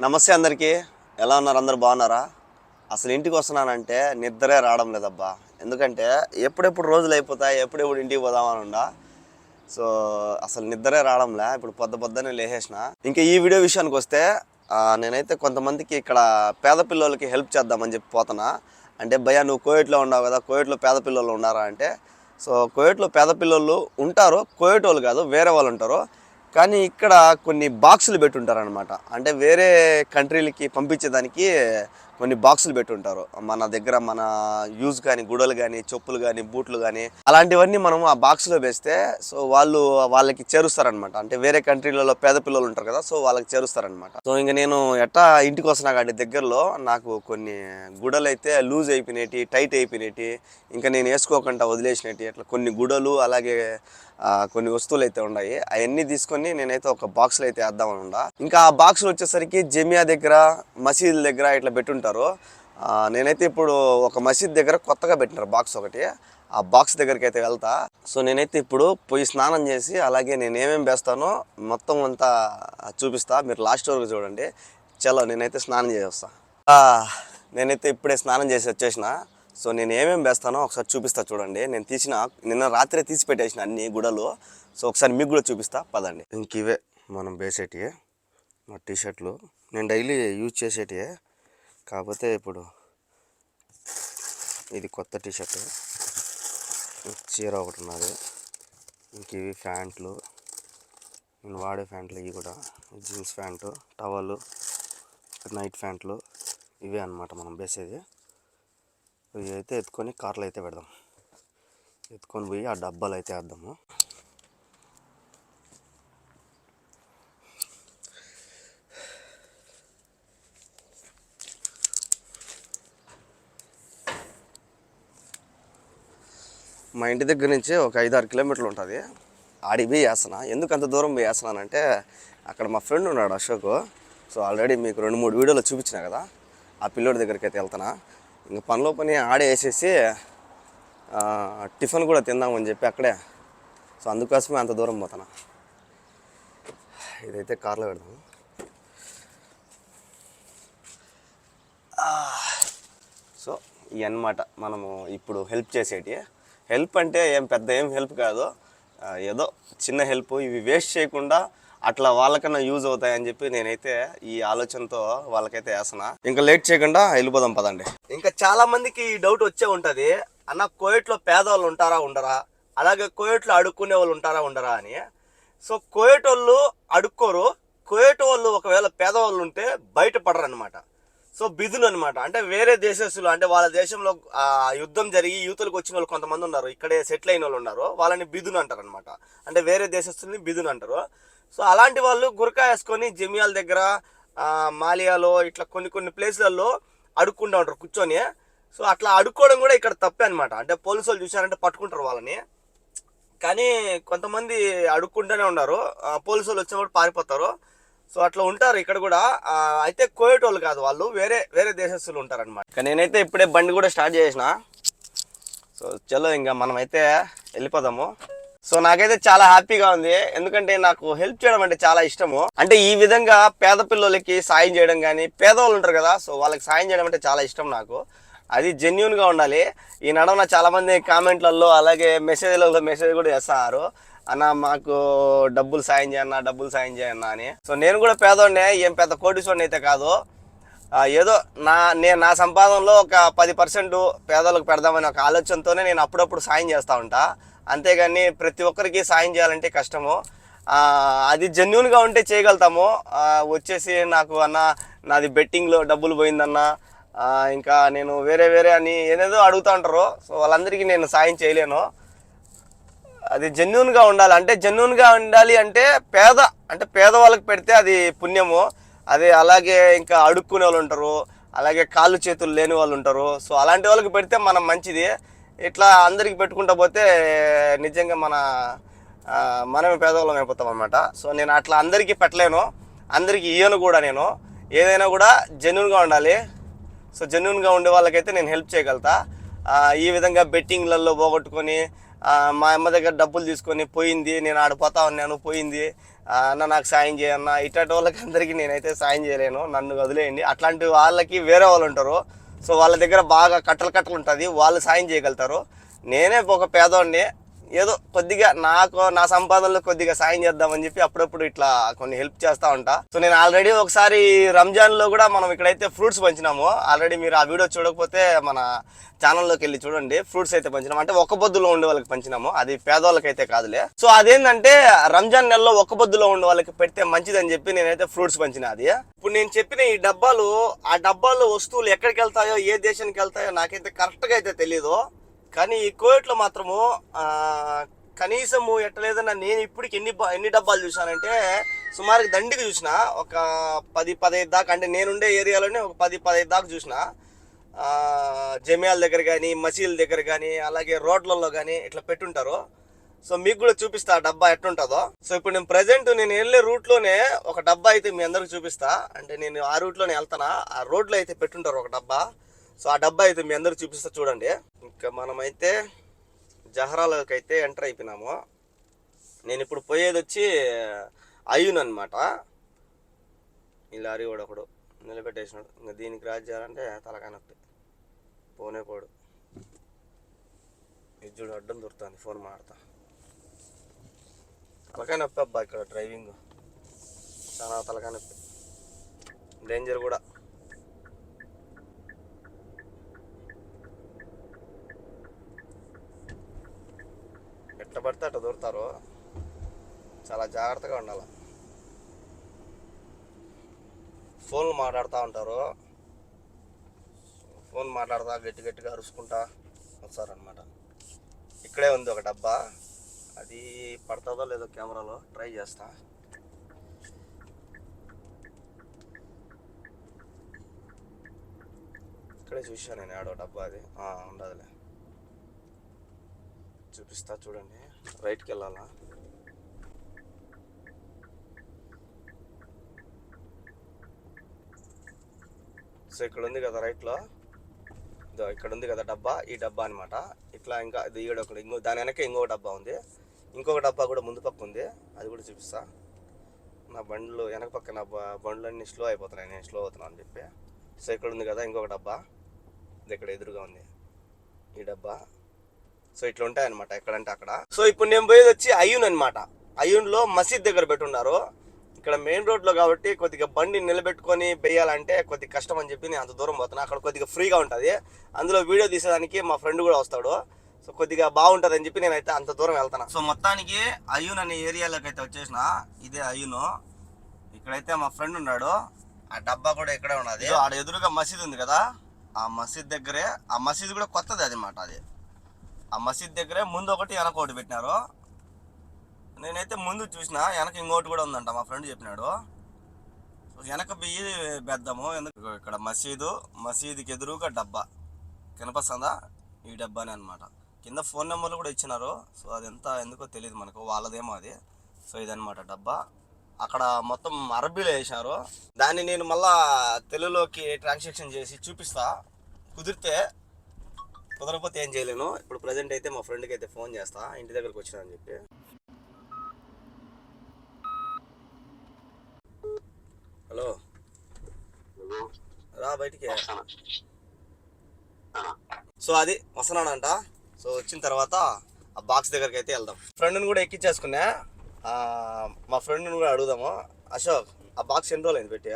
నమస్తే అందరికీ. ఎలా ఉన్నారు? అందరు బాగున్నారా? అసలు ఇంటికి వస్తున్నానంటే నిద్రే రావడం లేదబ్బా. ఎందుకంటే ఎప్పుడెప్పుడు రోజులు అయిపోతాయి ఎప్పుడెప్పుడు ఇంటికి పోదామని ఉండా సో అసలు నిద్రే రావడంలే. ఇప్పుడు పొద్దు పొద్దునే లేచేసిన ఇంకా ఈ వీడియో విషయానికి వస్తే నేనైతే కొంతమందికి ఇక్కడ పేద పిల్లలకి హెల్ప్ చేద్దామని చెప్పి పోతున్నా. అంటే భయ నువ్వు కోవిడ్లో ఉన్నావు కదా కోవిడ్లో పేద పిల్లలు ఉన్నారా అంటే సో కోవిడ్లో పేద పిల్లలు ఉంటారు. కోవిడ్ వాళ్ళు కాదు వేరే వాళ్ళు ఉంటారు. కానీ ఇక్కడ కొన్ని బాక్సులు పెట్టుంటారనమాట అంటే వేరే కంట్రీలకి పంపించేదానికి కొన్ని బాక్సులు పెట్టుంటారు. మన దగ్గర మన యూజ్ కానీ గుడలు కానీ చెప్పులు కానీ బూట్లు కానీ అలాంటివన్నీ మనం ఆ బాక్స్లో వేస్తే సో వాళ్ళు వాళ్ళకి చేరుస్తారనమాట అంటే వేరే కంట్రీలలో పేద పిల్లలు ఉంటారు కదా సో వాళ్ళకి చేరుస్తారనమాట సో ఇంకా నేను ఎట్టా ఇంటికి వస్తున్నా కానీ దగ్గరలో నాకు కొన్ని గుడలు అయితే లూజ్ అయిపోయినాయి టైట్ అయిపోయినాయి. ఇంకా నేను వేసుకోకుండా వదిలేసినట్టు అట్లా కొన్ని గుడలు అలాగే కొన్ని వస్తువులు అయితే ఉన్నాయి అవన్నీ తీసుకొని నేనైతే ఒక బాక్స్లో అయితే వేద్దామని ఉండా ఇంకా ఆ బాక్స్లో వచ్చేసరికి జమియా దగ్గర మసీదుల దగ్గర ఇట్లా పెట్టుంటారు. ఆ, నేనైతే ఇప్పుడు ఒక మసీద్ దగ్గర కొత్తగా పెట్టినారు బాక్స్ ఒకటి. ఆ బాక్స్ దగ్గరికి అయితే వెళ్తా. సో నేనైతే ఇప్పుడు పోయి స్నానం చేసి అలాగే నేను ఏమేమి వేస్తానో మొత్తం అంతా చూపిస్తా. మీరు లాస్ట్ వరకు చూడండి. చలో నేనైతే స్నానం చేసి వస్తా నేనైతే ఇప్పుడే స్నానం చేసి వచ్చేసిన. సో నేను ఏమేమి వేస్తానో ఒకసారి చూపిస్తా చూడండి. నేను తీసిన నిన్న రాత్రే తీసి పెట్టేసిన అన్ని గుడలు. సో ఒకసారి మీకు కూడా చూపిస్తా. పదండి. ఇంక ఇవే మనం వేసేటివి మా టీ షర్ట్లు నేను డైలీ యూజ్ చేసేటివే కాకపోతే ఇప్పుడు ఇది కొత్త టీషర్టు. చీర ఒకటి ఉన్నది. ఇంక ఇవి ప్యాంట్లు. నేను వాడే ప్యాంట్లు ఇవి కూడా. జీన్స్ ప్యాంటు టవల్ నైట్ ప్యాంట్లు ఇవే అన్నమాట మనం వేసేది. ఇవి అయితే ఎత్తుకొని కార్లో అయితే పెడదాం. ఎత్తుకొని పోయి ఆ డబ్బాలు అయితే వేద్దాము. మా ఇంటి దగ్గర నుంచి ఒక ఐదు ఆరు కిలోమీటర్లు ఉంటుంది. ఆడి పోయి వేస్తున్నా. ఎందుకు అంత దూరం పోయి వేస్తున్నానంటే అక్కడ మా ఫ్రెండ్ ఉన్నాడు అశోక్. సో ఆల్రెడీ మీకు రెండు మూడు వీడియోలు చూపించిన కదా ఆ పిల్లోడి దగ్గరికి అయితే వెళ్తున్నా. ఇంకా పనిలో పని ఆడే వేసేసి టిఫిన్ కూడా తిందామని చెప్పి అక్కడే. సో అందుకోసమే అంత దూరం పోతున్నా. ఇదైతే కార్లో పెడదాం. సో ఇవన్నమాట మనము ఇప్పుడు హెల్ప్ చేసేటి. హెల్ప్ అంటే ఏం పెద్ద ఏం హెల్ప్ కాదు. ఏదో చిన్న హెల్ప్ ఇవి వేస్ట్ చేయకుండా అట్లా వాళ్ళకన్నా యూజ్ అవుతాయని చెప్పి నేనైతే ఈ ఆలోచనతో వాళ్ళకైతే వేస్తున్నా. ఇంకా లేట్ చేయకుండా వెళ్ళిపోదాం పదండి. ఇంకా చాలా మందికి ఈ డౌట్ వచ్చే ఉంటది. అన్న కోయట్లో పేదవాళ్ళు ఉంటారా ఉండరా? అలాగే కోయట్లో అడుక్కునే వాళ్ళు ఉంటారా ఉండరా అని. సో కోయటోళ్ళు వాళ్ళు అడుక్కోరు. కోయట వాళ్ళు ఒకవేళ పేదవాళ్ళు ఉంటే బయటపడరు అనమాట సో బిధులు అనమాట అంటే వేరే దేశస్తులు అంటే వాళ్ళ దేశంలో యుద్ధం జరిగి యూతులకు వచ్చిన వాళ్ళు కొంతమంది ఉన్నారు. ఇక్కడే సెటిల్ అయిన వాళ్ళు ఉన్నారు. వాళ్ళని బిధులు అంటారు అనమాట అంటే వేరే దేశస్తుల్ని బిధులు అంటారు. సో అలాంటి వాళ్ళు గురకా వేసుకొని జమియాల దగ్గర మాలియాలో ఇట్లా కొన్ని కొన్ని ప్లేస్లలో అడుక్కుంటూ ఉంటారు కూర్చొని. సో అట్లా అడుక్కోవడం కూడా ఇక్కడ తప్పే అనమాట అంటే పోలీసు వాళ్ళు చూసారంటే పట్టుకుంటారు వాళ్ళని. కానీ కొంతమంది అడుక్కుంటూనే ఉన్నారు. పోలీసు వాళ్ళు వచ్చినప్పుడు పారిపోతారు. సో అట్లా ఉంటారు ఇక్కడ కూడా. అయితే కోయటోళ్ళు కాదు వాళ్ళు వేరే వేరే దేశస్తులు ఉంటారు అనమాట నేనైతే ఇప్పుడే బండి కూడా స్టార్ట్ చేసిన. సో చలో ఇంకా మనమైతే వెళ్ళిపోదాము. సో నాకైతే చాలా హ్యాపీగా ఉంది. ఎందుకంటే నాకు హెల్ప్ చేయడం అంటే చాలా ఇష్టము. అంటే ఈ విధంగా పేద పిల్లలకి సాయం చేయడం కానీ పేదవాళ్ళు ఉంటారు కదా సో వాళ్ళకి సాయం చేయడం అంటే చాలా ఇష్టం నాకు. అది జెన్యున్గా ఉండాలి. ఈ నడవన చాలామంది కామెంట్లలో అలాగే మెసేజ్లలో మెసేజ్ కూడా చేస్తున్నారు అన్న మాకు డబ్బులు సాయం చేయన్న డబ్బులు సాయం చేయన్న అని. సో నేను కూడా పేదోడినే ఏం పెద్ద కోటీశ్వరుని అయితే కాదు. ఏదో నా నేను నా సంపాదనలో ఒక పది పర్సెంట్ పేదలకు పెడదామనే ఒక ఆలోచనతోనే నేను అప్పుడప్పుడు సాయం చేస్తూ ఉంటా. అంతేగాని ప్రతి ఒక్కరికి సాయం చేయాలంటే కష్టము. అది జెన్యున్గా ఉంటే చేయగలుగుతాము. వచ్చేసి నాకు అన్న నాది బెట్టింగ్లో డబ్బులు పోయిందన్న. ఇంకా నేను వేరే వేరే అని ఏదేదో అడుగుతూ ఉంటారు. సో వాళ్ళందరికీ నేను సాయం చేయలేను. అది జెన్యున్గా ఉండాలి. అంటే జెన్యున్గా ఉండాలి అంటే పేద అంటే పేదవాళ్ళకి పెడితే అది పుణ్యము. అదే అలాగే ఇంకా అడుక్కునే వాళ్ళు ఉంటారు. అలాగే కాళ్ళు చేతులు లేని వాళ్ళు ఉంటారు. సో అలాంటి వాళ్ళకి పెడితే మనం మంచిది. ఇట్లా అందరికి పెట్టుకుంటా పోతే నిజంగా మన మనమే పేదవాళ్ళం అయిపోతాం అనమాట సో నేను అట్లా అందరికీ పెట్టలేను. అందరికీ ఇయ్యను కూడా నేను. ఏదైనా కూడా జెన్యున్గా ఉండాలి. సో జెన్యున్గా ఉండే వాళ్ళకైతే నేను హెల్ప్ చేయగలుగుతా. ఈ విధంగా బెట్టింగ్లలో పోగొట్టుకొని మా అమ్మ దగ్గర డబ్బులు తీసుకొని పోయింది నేను ఆడిపోతా ఉన్నాను పోయింది. అన్న నాకు సాయం చేయన్న ఇట్లాంటి వాళ్ళకి అందరికీ నేనైతే సాయం చేయలేను. నన్ను వదిలేయండి. అట్లాంటి వాళ్ళకి వేరే వాళ్ళు ఉంటారు. సో వాళ్ళ దగ్గర బాగా కట్టలు కట్టలు ఉంటుంది. వాళ్ళు సాయం చేయగలుగుతారు. నేనే ఒక పేదోడిని ఏదో కొద్దిగా నాకు నా సంపాదనలో కొద్దిగా సాయం చేద్దామని చెప్పి అప్పుడప్పుడు ఇట్లా కొన్ని హెల్ప్ చేస్తా ఉంటా. సో నేను ఆల్రెడీ ఒకసారి రంజాన్లో కూడా మనం ఇక్కడైతే ఫ్రూట్స్ పంచినాము. ఆల్రెడీ మీరు ఆ వీడియో చూడకపోతే మన ఛానల్లోకి వెళ్ళి చూడండి. ఫ్రూట్స్ అయితే పంచినాము. అంటే ఒక్క బొద్దులో ఉండే వాళ్ళకి పంచినాము. అది పేదవాళ్ళకైతే కాదులే. సో అదేంటంటే రంజాన్ నెలలో ఒక్క బొద్దులో ఉండే వాళ్ళకి పెడితే మంచిదని చెప్పి నేనైతే ఫ్రూట్స్ పంచిన అది. ఇప్పుడు నేను చెప్పిన ఈ డబ్బాలు ఆ డబ్బాలో వస్తువులు ఎక్కడికి వెళ్తాయో ఏ దేశానికి వెళ్తాయో నాకైతే కరెక్ట్గా అయితే తెలీదు. కానీ ఈ కోవిడ్లో మాత్రము కనీసం కనీసము ఎట్టలేదన్నా నేను ఇప్పటికి ఎన్ని ఎన్ని డబ్బాలు చూసానంటే సుమారు దండికి చూసిన ఒక పది పదహైదు దాకా అంటే నేనుండే ఏరియాలోనే ఒక పది పదహైదు దాకా చూసిన. జమ్యాల జమియాల దగ్గర కానీ మసీల దగ్గర కానీ అలాగే రోడ్లలో కానీ ఇట్లా పెట్టుంటారు. సో మీకు కూడా చూపిస్తా ఆ డబ్బా ఎట్టుంటుందో. సో ఇప్పుడు నేను ప్రజెంట్ నేను వెళ్ళే రూట్లోనే ఒక డబ్బా అయితే మీ అందరికి చూపిస్తా. అంటే నేను ఆ రూట్లోనే వెళ్తానా? ఆ రోడ్లో అయితే పెట్టుంటారు ఒక డబ్బా. సో ఆ డబ్బా అయితే మీ అందరికి చూపిస్తా చూడండి. ఇంకా మనమైతే జహరాలకు అయితే ఎంటర్ అయిపోయినాము. నేను ఇప్పుడు పోయేది వచ్చి అయ్యూన్ అనమాట ఈ లారీ కూడా ఒకడు నిలబెట్టేసినాడు. ఇంకా దీనికి రాజు చేయాలంటే తలకాయ నొప్పి పోనే పోడు. ఇది చూడు అడ్డం దొరుకుతుంది ఫోన్ మాడతా తలకాయ నొప్పి అబ్బా ఇక్కడ డ్రైవింగ్. చాలా తలకాయ నొప్పి డేంజర్ కూడా. ఎట్ట పడితే అట్ట దొరుకుతారు. చాలా జాగ్రత్తగా ఉండాలి. ఫోన్లు మాట్లాడుతూ ఉంటారు. ఫోన్ మాట్లాడతా గట్టి గట్టిగా అరుచుకుంటా వస్తారనమాట ఇక్కడే ఉంది ఒక డబ్బా. అది పడుతుందో లేదో కెమెరాలో ట్రై చేస్తా. ఇక్కడే చూశాను నేను ఆడో డబ్బా అది. ఉండదులే. చూపిస్తా చూడండి. రైట్కి వెళ్ళాలా సో ఇక్కడ ఉంది కదా రైట్లో ఇదో ఇక్కడ ఉంది కదా డబ్బా ఈ డబ్బా అనమాట ఇట్లా ఇంకా ఇది ఈడ ఒకటి ఇంకో దాని వెనక ఇంకో డబ్బా ఉంది. ఇంకొక డబ్బా కూడా ముందు పక్క ఉంది. అది కూడా చూపిస్తా. నా బండ్లు వెనక పక్క నా బండ్లు బండ్లన్నీ స్లో అయిపోతున్నాయి. నేను స్లో అవుతున్నాను అని చెప్పి. సో ఇక్కడ ఉంది కదా ఇంకొక డబ్బా. ఇది ఇక్కడ ఎదురుగా ఉంది. ఈ డబ్బా. సో ఇట్లా ఉంటాయి అనమాట ఎక్కడంటే అక్కడ. సో ఇప్పుడు నేను పోయేది వచ్చి అయ్యూన్ అనమాట అయ్యూన్లో మసీద్ దగ్గర పెట్టున్నారు. ఇక్కడ మెయిన్ రోడ్లో కాబట్టి కొద్దిగా బండి నిలబెట్టుకొని వేయాలంటే కొద్దిగా కష్టం అని చెప్పి నేను అంత దూరం పోతున్నా. అక్కడ కొద్దిగా ఫ్రీగా ఉంటుంది. అందులో వీడియో తీసేదానికి మా ఫ్రెండ్ కూడా వస్తాడు. సో కొద్దిగా బాగుంటుంది అని చెప్పి నేనైతే అంత దూరం వెళ్తాను సో మొత్తానికి అయ్యూన్ అనే ఏరియాలోకి అయితే వచ్చేసిన. ఇదే అయ్యూను. ఇక్కడైతే మా ఫ్రెండ్ ఉన్నాడు. ఆ డబ్బా కూడా ఇక్కడే ఉన్నది. ఆడ ఎదురుగా మసీద్ ఉంది కదా. ఆ మసీద్ దగ్గరే. ఆ మసీద్ కూడా కొత్తది అన్నమాట అది. ఆ మసీద్ దగ్గరే ముందు ఒకటి వెనక ఒకటి పెట్టినారు. నేనైతే ముందు చూసిన వెనక ఇంకోటి కూడా ఉందంట మా ఫ్రెండ్ చెప్పినాడు. సో వెనక బియ్యి బెద్దాము ఎందుకు ఇక్కడ మసీదు మసీదుకి ఎదురుగా డబ్బా. కనిపిస్తుందా ఈ డబ్బానే అనమాట కింద ఫోన్ నెంబర్లు కూడా ఇచ్చినారు. సో అది ఎంత ఎందుకో తెలియదు మనకు వాళ్ళదేమో అది. సో ఇదనమాట డబ్బా. అక్కడ మొత్తం అరబీలో వేసినారు. దాన్ని నేను మళ్ళా తెలుగులోకి ట్రాన్సాక్షన్ చేసి చూపిస్తా. కుదిరితే కుదరకపోతే ఏం చేయలేను. ఇప్పుడు ప్రజెంట్ అయితే మా ఫ్రెండ్కి అయితే ఫోన్ చేస్తా. ఇంటి దగ్గరకు వచ్చినా అని చెప్పి. హలో. రా బయటికి. సో అది వస్తున్నాడంట సో వచ్చిన తర్వాత ఆ బాక్స్ దగ్గరికి అయితే వెళ్దాం. ఫ్రెండ్ని కూడా ఎక్కించేసుకున్నా మా ఫ్రెండ్ని కూడా అడుగుదాము. అశోక్ ఆ బాక్స్ ఎన్ని రోజులు అయింది పెట్టి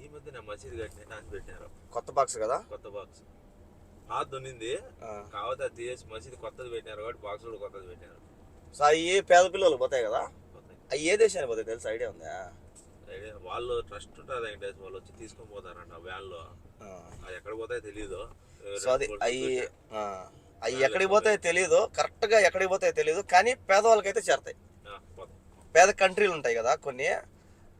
ఈ మధ్య నా మసీద్ కట్టిన నాకు పెట్టినారు కొత్త బాక్స్ కదా? కొత్త బాక్స్ ఉన్నింది. కాకపోతే అది తీసేసి మసీద్ కొత్తది పెట్టినారు కాబట్టి బాక్స్ కూడా కొత్తది పెట్టినారు. సో అవి పేద పిల్లలు పోతాయి కదా. అవి ఏ దేశానికి పోతాయి తెలుసు? ఐడియా ఉందా? వాళ్ళు ట్రస్ట్ ఉంటుంది వెంకటేష్ వాళ్ళు వచ్చి తీసుకొని పోతారంట వ్యాన్లో. ఆ. అది ఎక్కడ పోతాయో తెలియదు సో అది అవి అవి ఎక్కడికి పోతాయో తెలియదు కరెక్ట్గా ఎక్కడికి పోతాయో తెలియదు కానీ పేదవాళ్ళకైతే చేరతాయి. పేద కంట్రీలు ఉంటాయి కదా కొన్ని.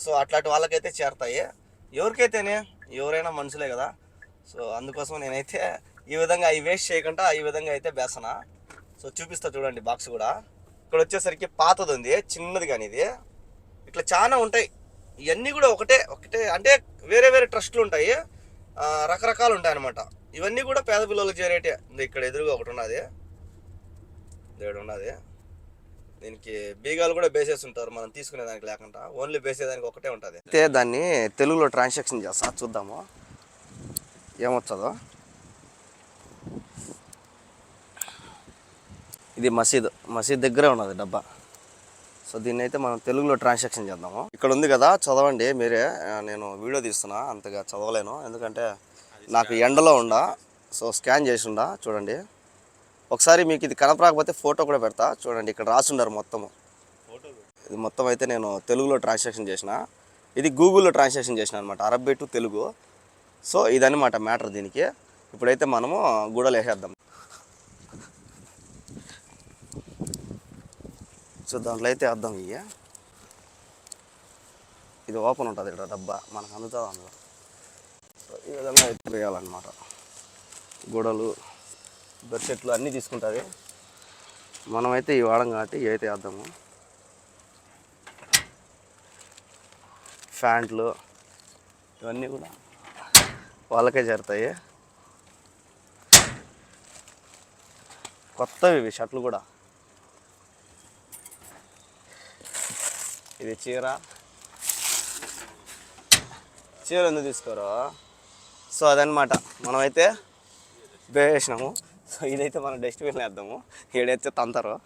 సో అట్లాంటి వాళ్ళకైతే చేరతాయి. ఎవరికైతేనే? ఎవరైనా మనుషులే కదా. సో అందుకోసం నేనైతే ఈ విధంగా అవి వేస్ట్ చేయకుండా ఈ విధంగా అయితే బేసన సో చూపిస్తా చూడండి బాక్స్ కూడా. ఇక్కడ వచ్చేసరికి పాతది ఉంది చిన్నది కానీ ఇది. ఇట్లా చాలా ఉంటాయి. ఇవన్నీ కూడా ఒకటే ఒకటే అంటే వేరే వేరే ట్రస్ట్లు ఉంటాయి. రకరకాలు ఉంటాయి అనమాట ఇవన్నీ కూడా పేద పిల్లలకు చేరేటే. ఇక్కడ ఎదురుగా ఒకటి ఉన్నది. ఇక్కడ ఉన్నది. దీనికి బీగాలు కూడా బేసేసి ఉంటారు. మనం తీసుకునే దానికి లేకుండా. ఓన్లీ బేసేదానికి ఒకటే ఉంటుంది. అయితే దాన్ని తెలుగులో ట్రాన్సాక్షన్ చేస్తా. చూద్దాము. ఏమొచ్చదో ఇది మసీద్. మసీద్ దగ్గరే ఉన్నది డబ్బా. సో దీన్ని అయితే మనం తెలుగులో ట్రాన్సాక్షన్ చేద్దాము. ఇక్కడ ఉంది కదా చదవండి మీరే. నేను వీడియో తీస్తున్నా అంతగా చదవలేను. ఎందుకంటే నాకు ఎండలో ఉండా సో స్కాన్ చేసి ఉండా చూడండి. ఒకసారి మీకు ఇది కనపరాకపోతే ఫోటో కూడా పెడతా చూడండి. ఇక్కడ రాసుండారు మొత్తము. ఇది మొత్తం అయితే నేను తెలుగులో ట్రాన్సాక్షన్ చేసిన. ఇది గూగుల్లో ట్రాన్సాక్షన్ చేసిన అనమాట అరబ్బీ టు తెలుగు. సో ఇదనమాట మ్యాటర్ దీనికి. ఇప్పుడైతే మనము గూడలు వేసేద్దాం. సో దాంట్లో అయితే అర్థం ఇక ఇది ఓపెన్ ఉంటుంది ఇక్కడ డబ్బా మనకు అందుతుంది అందులో. సో ఈ విధంగా అయితే వేయాలన్నమాట. గూడలు బెడ్షీట్లు అన్నీ తీసుకుంటుంది. మనమైతే ఈ వాడం కాబట్టి ఇవైతే అర్థము వేద్దాము. ప్యాంట్లు ఇవన్నీ కూడా వాళ్ళకే చేరుతాయి. కొత్తవి ఇవి షర్ట్లు కూడా. ఇది చీర. చీర ఎందుకు తీసుకోరు? సో అదనమాట మనమైతే వేసినాము. సో ఇదైతే మనం డస్ట్బిన్ వేద్దాము. ఏడైతే తంతారు.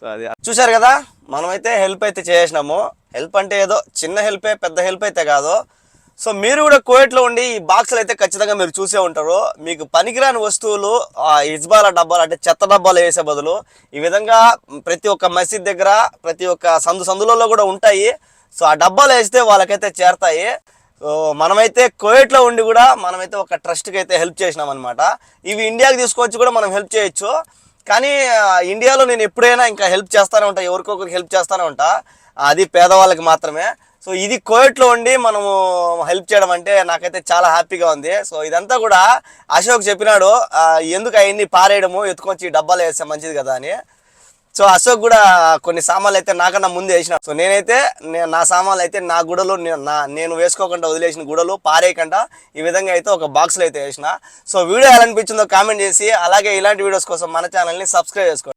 సో అది. చూశారు కదా? మనమైతే హెల్ప్ అయితే చేసినాము. హెల్ప్ అంటే ఏదో చిన్న హెల్పే పెద్ద హెల్ప్ అయితే కాదు. సో మీరు కూడా కోవిడ్లో ఉండి ఈ బాక్సులు అయితే ఖచ్చితంగా మీరు చూసే ఉంటారు. మీకు పనికిరాని వస్తువులు ఆ ఇజ్బాల డబ్బాలు అంటే చెత్త డబ్బాలు వేసే బదులు ఈ విధంగా ప్రతి ఒక్క మసీద్ దగ్గర ప్రతి ఒక్క సందు సందులలో కూడా ఉంటాయి. సో ఆ డబ్బాలు వేస్తే వాళ్ళకైతే చేరతాయి. సో మనమైతే కోవిడ్లో ఉండి కూడా మనమైతే ఒక ట్రస్ట్కి అయితే హెల్ప్ చేసినాం అనమాట ఇవి ఇండియాకి తీసుకొచ్చి కూడా మనం హెల్ప్ చేయొచ్చు. కానీ ఇండియాలో నేను ఎప్పుడైనా ఇంకా హెల్ప్ చేస్తానే ఉంటా ఎవరికొకరికి హెల్ప్ చేస్తానే ఉంటా. అది పేదవాళ్ళకి మాత్రమే. సో ఇది కోవిడ్లో ఉండి మనము హెల్ప్ చేయడం అంటే నాకైతే చాలా హ్యాపీగా ఉంది. సో ఇదంతా కూడా అశోక్ చెప్పినాడు ఎందుకు అవన్నీ పారేయడము? ఎత్తుకొచ్చి ఈ డబ్బాలు వేస్తే మంచిది కదా అని. సో అశోక్ కూడా కొన్ని సామాన్లు అయితే నాకన్నా ముందు వేసిన. సో నేనైతే నేను నా సామాన్లు అయితే నా గుడలు నా నేను వేసుకోకుండా వదిలేసిన గుడలు పారేయకుండా ఈ విధంగా అయితే ఒక బాక్స్లో అయితే వేసిన. సో వీడియో ఎలా అనిపించిందో కామెంట్ చేసి అలాగే ఇలాంటి వీడియోస్ కోసం మన ఛానల్ని సబ్స్క్రైబ్ చేసుకోండి.